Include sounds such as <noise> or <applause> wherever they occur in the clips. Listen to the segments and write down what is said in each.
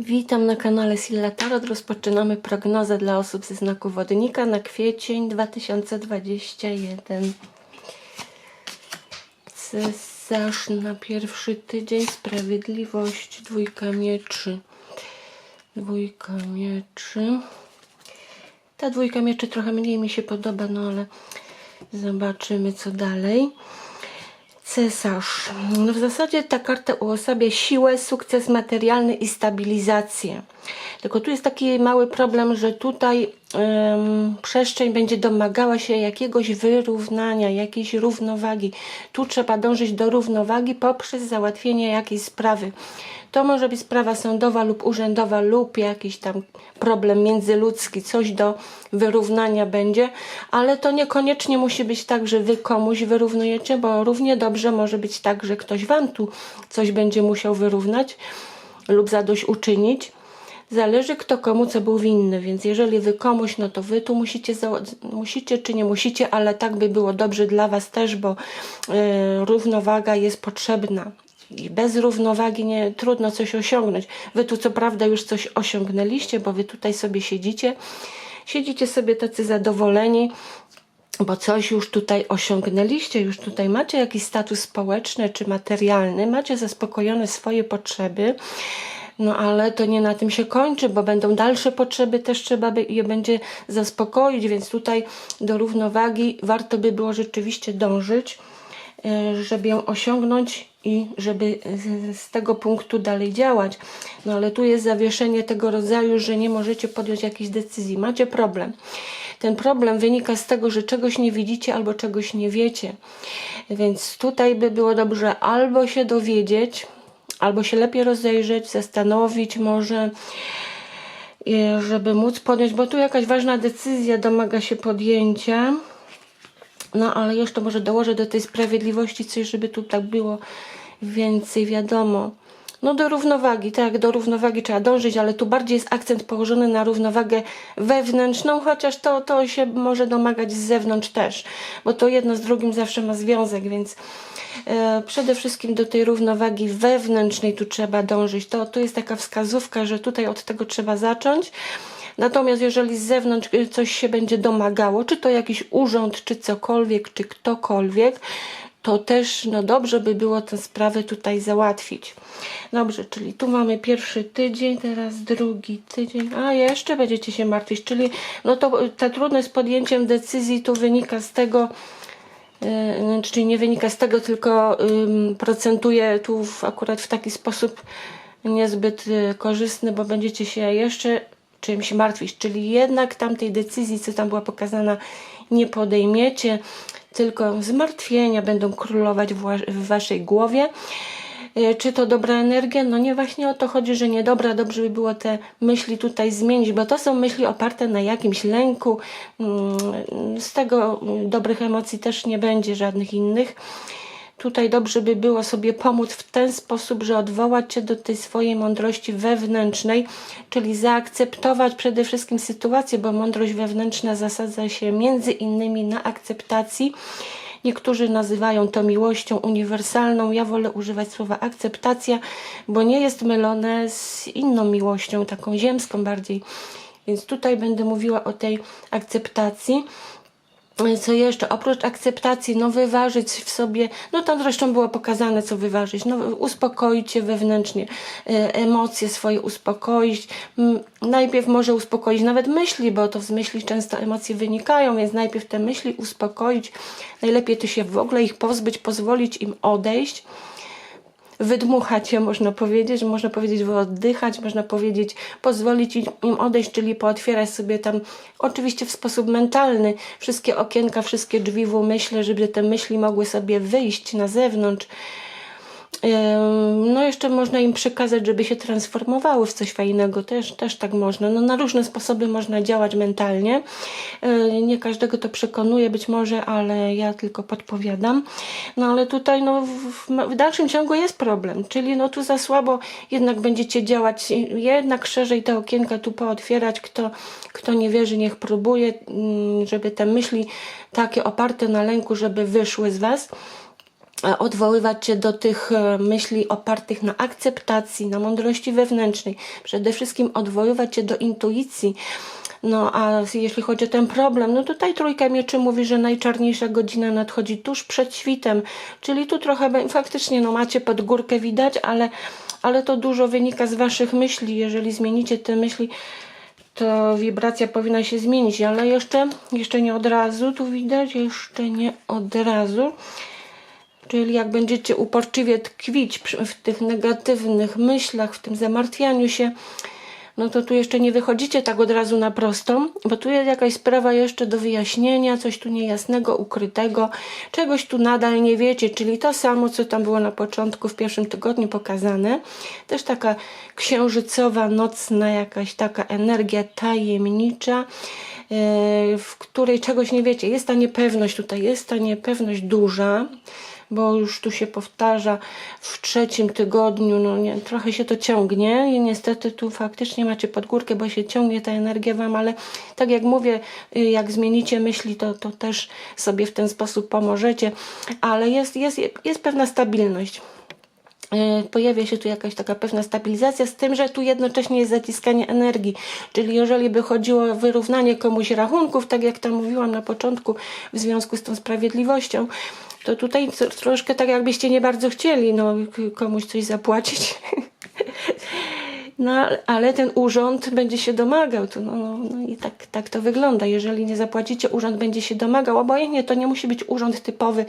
Witam na kanale Silla Tarot. Rozpoczynamy prognozę dla osób ze znaku wodnika na kwiecień 2021. Cesarz na pierwszy tydzień, sprawiedliwość, dwójka mieczy. Dwójka mieczy. Ta dwójka mieczy trochę mniej mi się podoba, no ale zobaczymy co dalej. Cesarz. No w zasadzie ta karta uosabia siłę, sukces materialny i stabilizację. Tylko tu jest taki mały problem, że tutaj em, przestrzeń będzie domagała się jakiegoś wyrównania, jakiejś równowagi. Tu trzeba dążyć do równowagi poprzez załatwienie jakiejś sprawy. To może być sprawa sądowa lub urzędowa lub jakiś tam problem międzyludzki, coś do wyrównania będzie, ale to niekoniecznie musi być tak, że wy komuś wyrównujecie, bo równie dobrze może być tak, że ktoś wam tu coś będzie musiał wyrównać lub zadośćuczynić. Zależy kto komu co był winny, więc jeżeli wy komuś, no to wy tu musicie, musicie czy nie musicie, ale tak by było dobrze dla was też, bo e, równowaga jest potrzebna. Bez równowagi nie trudno coś osiągnąć. Wy tu co prawda już coś osiągnęliście, bo wy tutaj sobie siedzicie. Siedzicie sobie tacy zadowoleni, bo coś już tutaj osiągnęliście, już tutaj macie jakiś status społeczny czy materialny, macie zaspokojone swoje potrzeby. No ale to nie na tym się kończy, bo będą dalsze potrzeby, też trzeba by je będzie zaspokoić, więc tutaj do równowagi warto by było rzeczywiście dążyć e, żeby ją osiągnąć i żeby z, tego punktu dalej działać. No ale tu jest zawieszenie tego rodzaju, że nie możecie podjąć jakiejś decyzji. Macie problem. Ten problem wynika z tego, że czegoś nie widzicie albo czegoś nie wiecie. Więc tutaj by było dobrze albo się dowiedzieć, albo się lepiej rozejrzeć, zastanowić może, e, żeby móc podjąć, bo tu jakaś ważna decyzja domaga się podjęcia. No ale jeszcze może dołożę do tej sprawiedliwości coś, żeby tu tak było więcej wiadomo. No do równowagi, tak, do równowagi trzeba dążyć, ale tu bardziej jest akcent położony na równowagę wewnętrzną, chociaż to, to się może domagać z zewnątrz też, bo to jedno z drugim zawsze ma związek, więc e, przede wszystkim do tej równowagi wewnętrznej tu trzeba dążyć. To, to jest taka wskazówka, że tutaj od tego trzeba zacząć. Natomiast jeżeli z zewnątrz y, coś się będzie domagało, czy to jakiś urząd, czy cokolwiek, czy ktokolwiek, to też no dobrze by było tę sprawę tutaj załatwić. Dobrze, czyli tu mamy pierwszy tydzień, teraz drugi tydzień, a jeszcze będziecie się martwić, czyli no to ta trudność z podjęciem decyzji tu wynika z tego, Yy, czyli nie wynika z tego, tylko ym, procentuje tu w, akurat w taki sposób niezbyt y, korzystny, bo będziecie się jeszcze czymś martwić, czyli jednak tamtej decyzji, co tam była pokazana, nie podejmiecie, tylko zmartwienia będą królować w, wa- w waszej głowie. Y, Czy to dobra energia? No nie właśnie o to chodzi, że niedobra, dobrze by było te myśli tutaj zmienić, bo to są myśli oparte na jakimś lęku. Mm, Z tego mm, dobrych emocji też nie będzie żadnych innych. Tutaj dobrze by było sobie pomóc w ten sposób, że odwołać się do tej swojej mądrości wewnętrznej, czyli zaakceptować przede wszystkim sytuację, bo mądrość wewnętrzna zasadza się między innymi na akceptacji. Niektórzy nazywają to miłością uniwersalną. Ja wolę używać słowa akceptacja, bo nie jest mylone z inną miłością, taką ziemską bardziej. Więc tutaj będę mówiła o tej akceptacji. Co jeszcze? Oprócz akceptacji, no wyważyć w sobie, no tam zresztą było pokazane, co wyważyć, no uspokoić się wewnętrznie, e, emocje swoje uspokoić, najpierw może uspokoić nawet myśli, bo to z myśli często emocje wynikają, więc najpierw te myśli uspokoić, najlepiej to się w ogóle ich pozbyć, pozwolić im odejść, wydmuchać je, można powiedzieć, można powiedzieć wyoddychać, można powiedzieć pozwolić im odejść, czyli pootwierać sobie tam, oczywiście w sposób mentalny, wszystkie okienka, wszystkie drzwi w umyśle, żeby te myśli mogły sobie wyjść na zewnątrz. No jeszcze można im przekazać, żeby się transformowały w coś fajnego, też, też tak można. No, na różne sposoby można działać mentalnie. Nie każdego to przekonuje być może, ale ja tylko podpowiadam. No ale tutaj no, w, w dalszym ciągu jest problem, czyli no tu za słabo jednak będziecie działać, jednak szerzej te okienka tu pootwierać, kto, kto nie wierzy niech próbuje, mm, żeby te myśli takie oparte na lęku, żeby wyszły z Was. E, odwoływać się do tych e, myśli opartych na akceptacji, na mądrości wewnętrznej. Przede wszystkim odwoływać się do intuicji. No a jeśli chodzi o ten problem, no tutaj trójka mieczy mówi, że najczarniejsza godzina nadchodzi tuż przed świtem, czyli tu trochę faktycznie no macie pod górkę widać, ale, ale to dużo wynika z waszych myśli. Jeżeli zmienicie te myśli, to wibracja powinna się zmienić, ale jeszcze, jeszcze nie od razu, tu widać, jeszcze nie od razu. Czyli jak będziecie uporczywie tkwić w tych negatywnych myślach, w tym zamartwianiu się, no to tu jeszcze nie wychodzicie tak od razu na prostą, bo tu jest jakaś sprawa jeszcze do wyjaśnienia, coś tu niejasnego, ukrytego, czegoś tu nadal nie wiecie, czyli to samo, co tam było na początku, w pierwszym tygodniu pokazane. Też taka księżycowa, nocna jakaś taka energia tajemnicza, yy, w której czegoś nie wiecie. Jest ta niepewność tutaj, jest ta niepewność duża, bo już tu się powtarza w trzecim tygodniu, no nie, trochę się to ciągnie i niestety tu faktycznie macie pod górkę, bo się ciągnie ta energia wam, ale tak jak mówię, y, jak zmienicie myśli, to, to też sobie w ten sposób pomożecie, ale jest, jest, jest pewna stabilność. E, pojawia się tu jakaś taka pewna stabilizacja, z tym, że tu jednocześnie jest zaciskanie energii. Czyli jeżeli by chodziło o wyrównanie komuś rachunków, tak jak tam mówiłam na początku, w związku z tą sprawiedliwością, to tutaj tro- troszkę tak jakbyście nie bardzo chcieli no, komuś coś zapłacić. <laughs> No, ale- ale ten urząd będzie się domagał. To, no, no, no i tak, tak to wygląda. Jeżeli nie zapłacicie, urząd będzie się domagał. Obojętnie to nie musi być urząd typowy,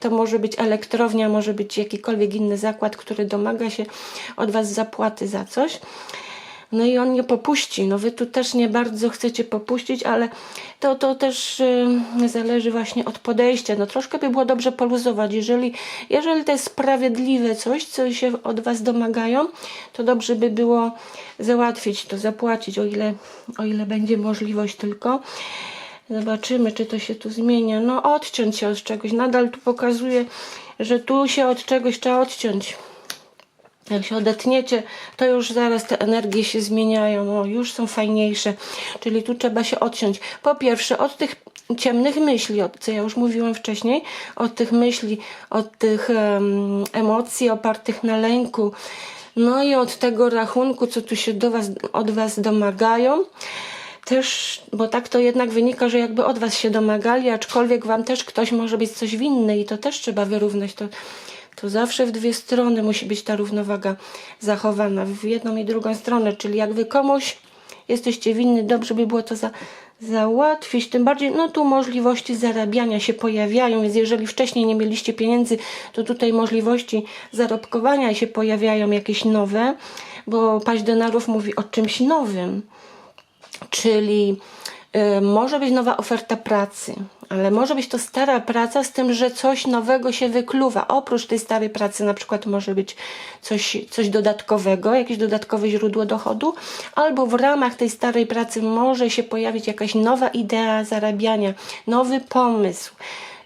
to może być elektrownia, może być jakikolwiek inny zakład, który domaga się od Was zapłaty za coś. No i on nie popuści. No wy tu też nie bardzo chcecie popuścić, ale to, to też y, zależy właśnie od podejścia. No troszkę by było dobrze poluzować. Jeżeli, jeżeli to jest sprawiedliwe coś, co się od was domagają, to dobrze by było załatwić to, zapłacić, o ile, o ile będzie możliwość tylko. Zobaczymy, czy to się tu zmienia. No odciąć się od czegoś. Nadal tu pokazuje, że tu się od czegoś trzeba odciąć. Jak się odetniecie, to już zaraz te energie się zmieniają, o, już są fajniejsze. Czyli tu trzeba się odciąć. Po pierwsze, od tych ciemnych myśli, od, co ja już mówiłam wcześniej, od tych myśli, od tych em, emocji opartych na lęku, no i od tego rachunku, co tu się do was, od Was domagają też, bo tak to jednak wynika, że jakby od was się domagali, aczkolwiek wam też ktoś może być coś winny i to też trzeba wyrównać. To, zawsze w dwie strony musi być ta równowaga zachowana, w jedną i drugą stronę, czyli jak wy komuś jesteście winny, dobrze by było to za, załatwić, tym bardziej, no tu możliwości zarabiania się pojawiają, więc jeżeli wcześniej nie mieliście pieniędzy, to tutaj możliwości zarobkowania się pojawiają jakieś nowe, bo paź denarów mówi o czymś nowym. Czyli y, może być nowa oferta pracy, ale może być to stara praca z tym, że coś nowego się wykluwa. Oprócz tej starej pracy na przykład może być coś, coś dodatkowego, jakieś dodatkowe źródło dochodu, albo w ramach tej starej pracy może się pojawić jakaś nowa idea zarabiania, nowy pomysł.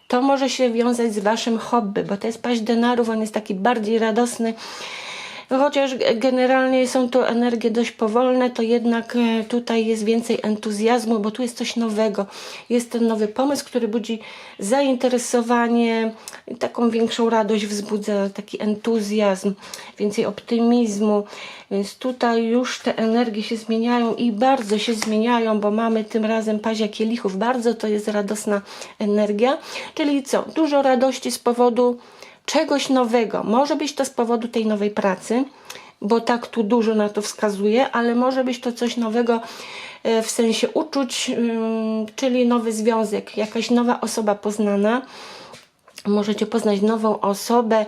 To może się wiązać z waszym hobby, bo to jest paść denarów, on jest taki bardziej radosny, Chociaż generalnie są to energie dość powolne, to jednak e, tutaj jest więcej entuzjazmu, bo tu jest coś nowego. Jest ten nowy pomysł, który budzi zainteresowanie, taką większą radość wzbudza, taki entuzjazm, więcej optymizmu. Więc tutaj już te energie się zmieniają i bardzo się zmieniają, bo mamy tym razem pazia kielichów. Bardzo to jest radosna energia. Czyli co? Dużo radości z powodu czegoś nowego. Może być to z powodu tej nowej pracy, bo tak tu dużo na to wskazuje, ale może być to coś nowego e, w sensie uczuć, ym, czyli nowy związek, jakaś nowa osoba poznana. Możecie poznać nową osobę.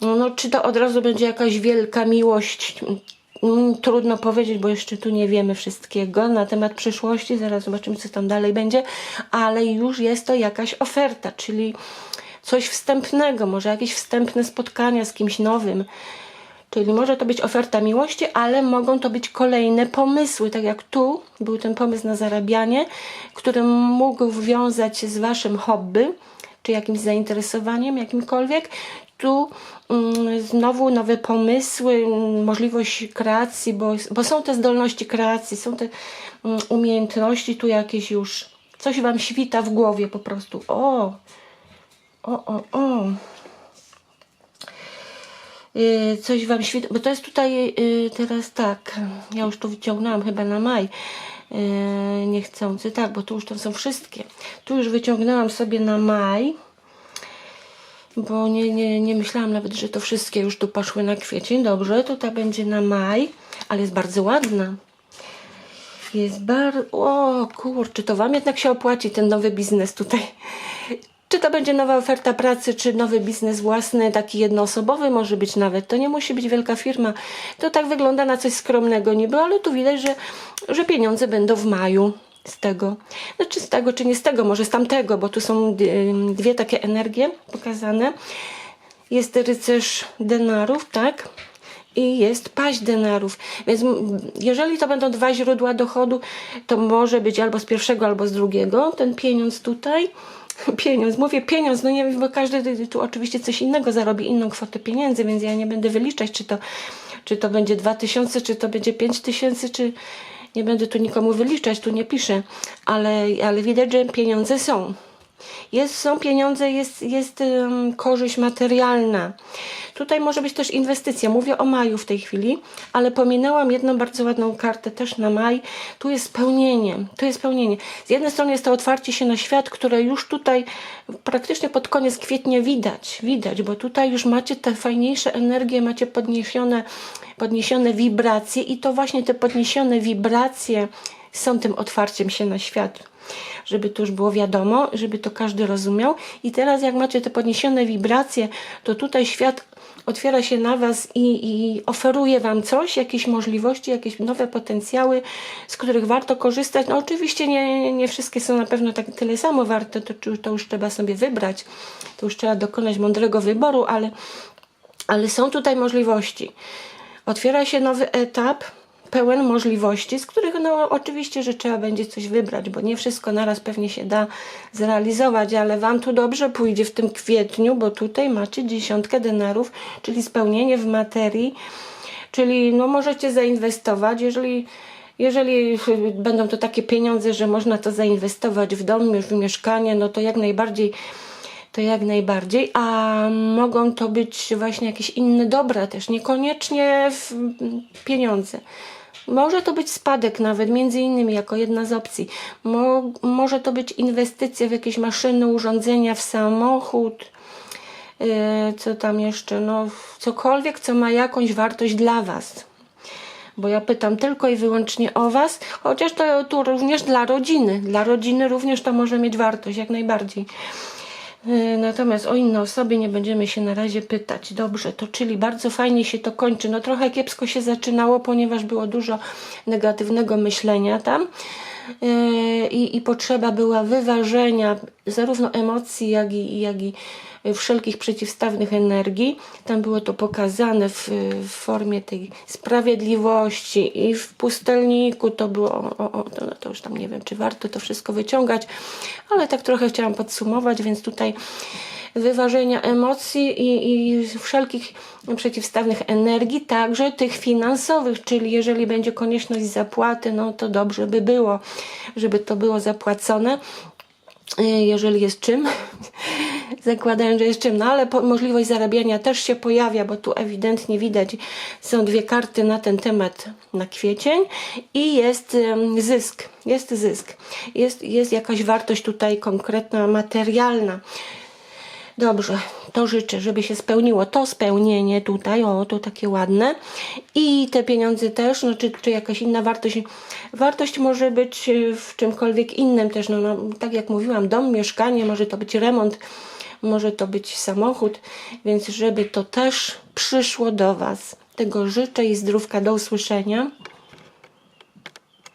No, czy to od razu będzie jakaś wielka miłość? Mm, Trudno powiedzieć, bo jeszcze tu nie wiemy wszystkiego na temat przyszłości. Zaraz zobaczymy, co tam dalej będzie, ale już jest to jakaś oferta, czyli coś wstępnego, może jakieś wstępne spotkania z kimś nowym. Czyli może to być oferta miłości, ale mogą to być kolejne pomysły. Tak jak tu był ten pomysł na zarabianie, który mógł wiązać się z waszym hobby, czy jakimś zainteresowaniem, jakimkolwiek. Tu mm, znowu nowe pomysły, mm, możliwość kreacji, bo, bo są te zdolności kreacji, są te mm, umiejętności, tu jakieś już coś wam świta w głowie po prostu. O, o, o, o. Yy, coś Wam świeci, bo to jest tutaj yy, teraz tak, ja już to wyciągnęłam chyba na maj, yy, niechcący, tak, bo tu już tam są wszystkie. Tu już wyciągnęłam sobie na maj, bo nie, nie, nie myślałam nawet, że to wszystkie już tu poszły na kwiecień. Dobrze, tutaj będzie na maj, ale jest bardzo ładna. Jest bardzo... O kurczę, to Wam jednak się opłaci ten nowy biznes tutaj. Czy to będzie nowa oferta pracy, czy nowy biznes własny, taki jednoosobowy może być nawet. To nie musi być wielka firma. To tak wygląda na coś skromnego niby, ale tu widać, że, że pieniądze będą w maju z tego. Znaczy z tego, czy nie z tego, może z tamtego, bo tu są dwie takie energie pokazane. Jest rycerz denarów, tak? i jest paść denarów. Więc jeżeli to będą dwa źródła dochodu, to może być albo z pierwszego, albo z drugiego ten pieniądz tutaj. <laughs> Pieniądz, mówię pieniądz, no nie wiem, bo każdy tu oczywiście coś innego zarobi, inną kwotę pieniędzy, więc ja nie będę wyliczać, czy to, czy to będzie 2000, czy to będzie 5000, czy nie będę tu nikomu wyliczać, tu nie piszę, ale, ale widać, że pieniądze są. Jest, są pieniądze, jest, jest um, korzyść materialna. Tutaj może być też inwestycja. Mówię o maju w tej chwili, ale pominęłam jedną bardzo ładną kartę też na maj. Tu jest spełnienie. Tu jest spełnienie. Z jednej strony jest to otwarcie się na świat, które już tutaj praktycznie pod koniec kwietnia widać. Widać, bo tutaj już macie te fajniejsze energie, macie podniesione, podniesione wibracje i to właśnie te podniesione wibracje są tym otwarciem się na świat żeby to już było wiadomo, żeby to każdy rozumiał. I teraz jak macie te podniesione wibracje, to tutaj świat otwiera się na Was i, i oferuje Wam coś, jakieś możliwości, jakieś nowe potencjały, z których warto korzystać. No oczywiście nie, nie wszystkie są na pewno tak tyle samo warte, to, to już trzeba sobie wybrać, to już trzeba dokonać mądrego wyboru, ale, ale są tutaj możliwości. Otwiera się nowy etap, pełen możliwości, z których no oczywiście, że trzeba będzie coś wybrać, bo nie wszystko naraz pewnie się da zrealizować, ale Wam tu dobrze pójdzie w tym kwietniu, bo tutaj macie dziesiątkę denarów, czyli spełnienie w materii, czyli no możecie zainwestować, jeżeli jeżeli będą to takie pieniądze, że można to zainwestować w dom, w mieszkanie, no to jak najbardziej to jak najbardziej, a mogą to być właśnie jakieś inne dobra też, niekoniecznie pieniądze. Może to być spadek nawet, między innymi jako jedna z opcji. Mo może to być inwestycja w jakieś maszyny, urządzenia, w samochód, yy, co tam jeszcze, no cokolwiek, co ma jakąś wartość dla Was. Bo ja pytam tylko i wyłącznie o Was, chociaż to tu również dla rodziny. Dla rodziny również to może mieć wartość, jak najbardziej. Yy, Natomiast o inne osoby nie będziemy się na razie pytać. Dobrze, to czyli bardzo fajnie się to kończy. No trochę kiepsko się zaczynało, ponieważ było dużo negatywnego myślenia tam. Yy, I, i potrzeba była wyważenia zarówno emocji, jak i, jak i wszelkich przeciwstawnych energii. Tam było to pokazane w, w formie tej sprawiedliwości i w pustelniku to było, o, o, to, no to już tam nie wiem, czy warto to wszystko wyciągać, ale tak trochę chciałam podsumować, więc tutaj wyważenia emocji i, i wszelkich przeciwstawnych energii, także tych finansowych, czyli jeżeli będzie konieczność zapłaty, no to dobrze by było, żeby to było zapłacone. Jeżeli jest czym, <laughs> zakładając, że jest czym, no ale po, możliwość zarabiania też się pojawia, bo tu ewidentnie widać, są dwie karty na ten temat na kwiecień i jest zysk, jest zysk, jest, jest jakaś wartość tutaj konkretna, materialna. Dobrze, to życzę, żeby się spełniło to spełnienie tutaj, o, to takie ładne. I te pieniądze też, no, czy, czy jakaś inna wartość. Wartość może być w czymkolwiek innym też, no, no, tak jak mówiłam, dom, mieszkanie, może to być remont, może to być samochód, więc żeby to też przyszło do Was. Tego życzę i zdrówka, do usłyszenia.